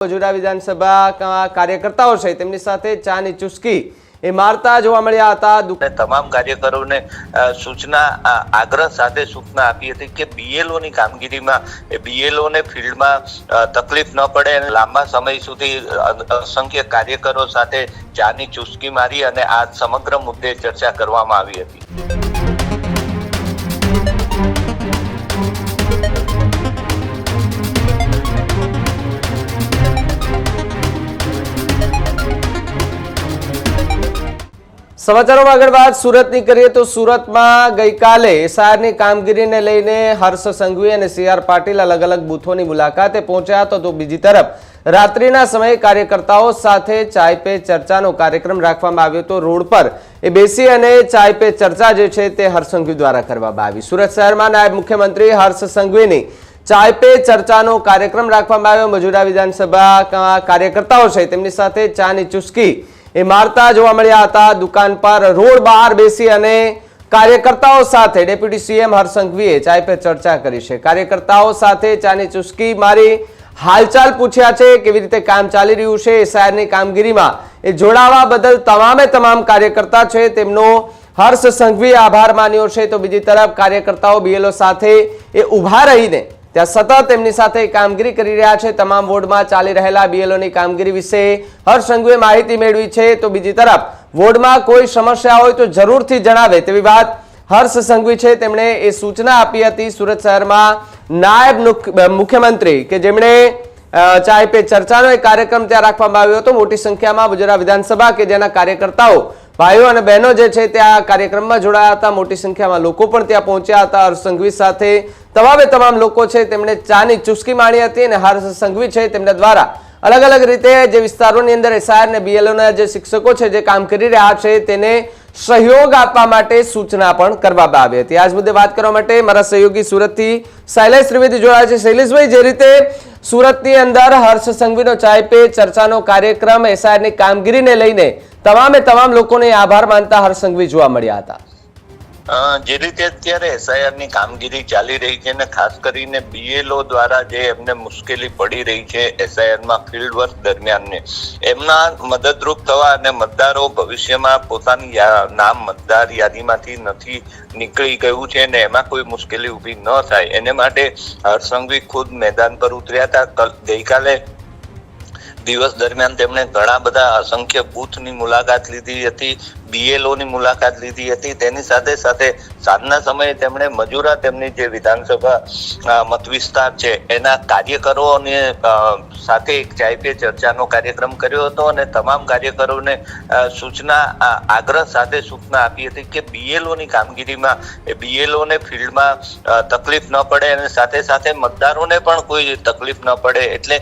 મજુરા વિધાનસભા કાર્યકર્તાઓ છે, તેમની સાથે ચાની ચુસ્કી એ મારતા જોવા મળ્યા હતા. તમામ કાર્યકરોને સૂચના આગ્રહ સાથે સૂચના આપી હતી કે બીએલઓ ની કામગીરીમાં બીએલઓ ને ફિલ્ડમાં તકલીફ ન પડે અને લાંબા સમય સુધી અસંખ્ય કાર્યકરો સાથે ચાની ચુસ્કી મારી અને આ સમગ્ર મુદ્દે ચર્ચા કરવામાં આવી હતી. સમાચારોમાં આગળ વાત સુરતની કરીએ તો સુરતમાં ગઈકાલે એસઆરની કામગીરીને લઈને હર્ષ સંઘવી અને સી આર પાટીલ અલગ અલગ બૂથોની મુલાકાતે પહોંચ્યા હતા. તો બીજી તરફ, રાત્રિના સમયે કાર્યકર્તાઓ સાથે ચાય પે ચર્ચાનો કાર્યક્રમ રાખવામાં આવ્યો હતો. રોડ પર એ બેસી અને ચાય પે ચર્ચા જે છે તે હર્ષ સંઘવી દ્વારા કરવામાં આવી. સુરત શહેરમાં નાયબ મુખ્યમંત્રી હર્ષ સંઘવીની ચાય પે ચર્ચાનો કાર્યક્રમ રાખવામાં આવ્યો. મજુરા વિધાનસભા કાર્યકર્તાઓ છે તેમની સાથે ચાની ચુસ્કી એ મારતા જોવા મળ્યા હતા. દુકાન પર રોડ બહાર બેસી અને કાર્યકર્તાઓ સાથે ડેપ્યુટી સીએમ હર્ષંઘવીએ ચાય પર ચર્ચા કરી છે. કાર્યકર્તાઓ સાથે ચાની ચુસ્કી મારી હાલચાલ પૂછ્યા છે કેવી રીતે કામ ચાલી રહ્યું છે. એસઆઈઆરની કામગીરીમાં એ જોડાવા બદલ તમામે તમામ કાર્યકર્તા છે. તેમનો હર્ષ સંઘવીએ આભાર માન્યો છે. તો બીજી તરફ કાર્યકર્તાઓ, બીએલઓ સાથે એ ઊભા રહીને ત્યાં સતત તેમની સાથે કામગીરી કરી રહ્યા છે. તમામ વોર્ડમાં ચાલી રહેલા બીએલઓની કામગીરી વિશે હર્ષ માહિતી મેળવી છે. તો બીજી તરફ, વોર્ડમાં કોઈ સમસ્યા હોય તો જરૂરથી જણાવે. તેવી વાત હર્ષ સંઘવી છે. તેમણે એ સૂચના આપી હતી સુરત શહેરમાં નાયબ મુખ- મુખ્યમંત્રી કે જેમણે ચાય પે ચર્ચાનો એક કાર્યક્રમ ત્યાં રાખવામાં આવ્યો હતો. મોટી સંખ્યામાં ગુજરાત વિધાનસભા કે જેના કાર્યકર્તાઓ ભાઈઓ અને બહેનો જે છે ત્યાં કાર્યક્રમમાં જોડાયા હતા. મોટી સંખ્યામાં લોકો પણ ત્યાં પહોંચ્યા હતા. હર્ષ સંઘવી સાથે તમામે તમામ લોકો છે તેમણે ચાની ચુસ્કી માણી હતી અને હર્ષ સંઘવી છે તેમના દ્વારા અલગ અલગ રીતે જે વિસ્તારોની અંદર એસઆર અને બીએલઓના જે શિક્ષકો છે જે કામ કરી રહ્યા છે તેને સહયોગ આપવા માટે સૂચના પણ કરવામાં આવી હતી. આજ મુદ્દે વાત કરવા માટે મારા સહયોગી સુરતથી શૈલેષ ત્રિવેદી જોડાયા છે. શૈલેષભાઈ, જે રીતે સુરતની અંદર હર્ષ સંઘવીનો ચાય પે ચર્ચાનો કાર્યક્રમ એસઆરની કામગીરીને લઈને તમામે તમામ લોકોને આભાર માનતા હર્ષ સંઘવી જોવા મળ્યા હતા. જે રીતે અત્યારે એસઆઈઆરની કામગીરી ચાલી રહી છે અને ખાસ કરીને બીએલઓ દ્વારા જે એમને મુશ્કેલી પડી રહી છે એસઆઈઆરમાં ફિલ્ડ વર્ક દરમિયાન એમના મદદરૂપ થવા અને મતદારો ભવિષ્યમાં પોતાની નામ મતદાર યાદીમાંથી નથી નીકળી ગયું છે અને એમાં કોઈ મુશ્કેલી ઊભી ન થાય. એને માટે હરસંઘવી ખુદ મેદાન પર ઉતર્યા હતા. ગઈકાલે દિવસ દરમિયાન તેમણે ઘણા બધા અસંખ્ય બૂથની મુલાકાત લીધી હતી. બીએલઓ ની મુલાકાત લીધી હતી. તેની સાથે સાથે સાંજના સમયે તેમણે મજૂરા તેમની જે વિધાનસભા મત વિસ્તાર છે, એના કાર્યકરોને સાથે એક ચાય પે ચર્ચાનો કાર્યક્રમ કર્યો હતો અને તમામ કાર્યકરોને સૂચના આગ્રહ સાથે સૂચના આપી હતી કે બીએલઓ ની કામગીરીમાં બીએલઓ ને ફિલ્ડમાં તકલીફ ન પડે અને સાથે સાથે મતદારોને પણ કોઈ તકલીફ ન પડે એટલે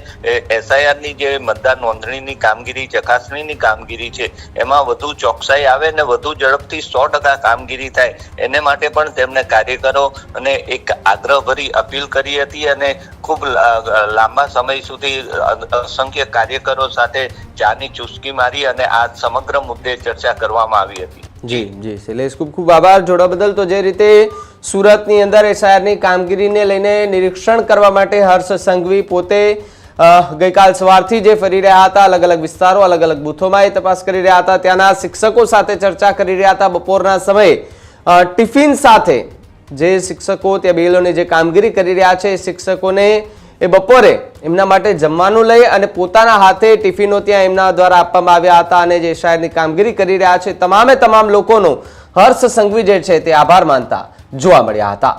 એસઆઈઆરની જે મતદાર નોંધણીની કામગીરી ચકાસણીની કામગીરી છે, એમાં વધુ ચોકસાઈ આવે ને વધુ ઝડપથી સો ટકા કામગીરી થાય, એને માટે પણ તેમને કાર્યકરો અને એક આગ્રહભરી અપીલ કરી હતી અને ખૂબ લાંબા સમય સુધી અસંખ્ય કાર્યકરો સાથે ચાની ચુસ્કી મારી અને આ સમગ્ર મુદ્દે ચર્ચા કરવામાં આવી હતી. જી જી, શૈલેષ, ખૂબ ખૂબ આભાર. જોડા બદલ તો જે રીતે સુરતની અંદર એસઆઈઆરની કામગીરીને લઈને નિરીક્ષણ કરવા માટે હર્ષ સંઘવી પોતે ગઈકાલ સવારથી જે ફરી રહ્યા હતા અલગ અલગ વિસ્તારો અલગ અલગ બૂથોમાં એ તપાસ કરી રહ્યા હતા. ત્યાંના શિક્ષકો સાથે ચર્ચા કરી રહ્યા હતા. બપોરના સમયે ટિફિન સાથે જે શિક્ષકો ત્યાં બેલોની જે કામગીરી કરી રહ્યા છે, એ શિક્ષકોને એ બપોરે એમના માટે જમવાનું લઈ અને પોતાના હાથે ટિફિનો ત્યાં એમના દ્વારા આપવામાં આવ્યા હતા અને જે શાયદની કામગીરી કરી રહ્યા છે, તમામે તમામ લોકોનો હર્ષ સંઘવી જે છે, તે આભાર માનતા જોવા મળ્યા હતા.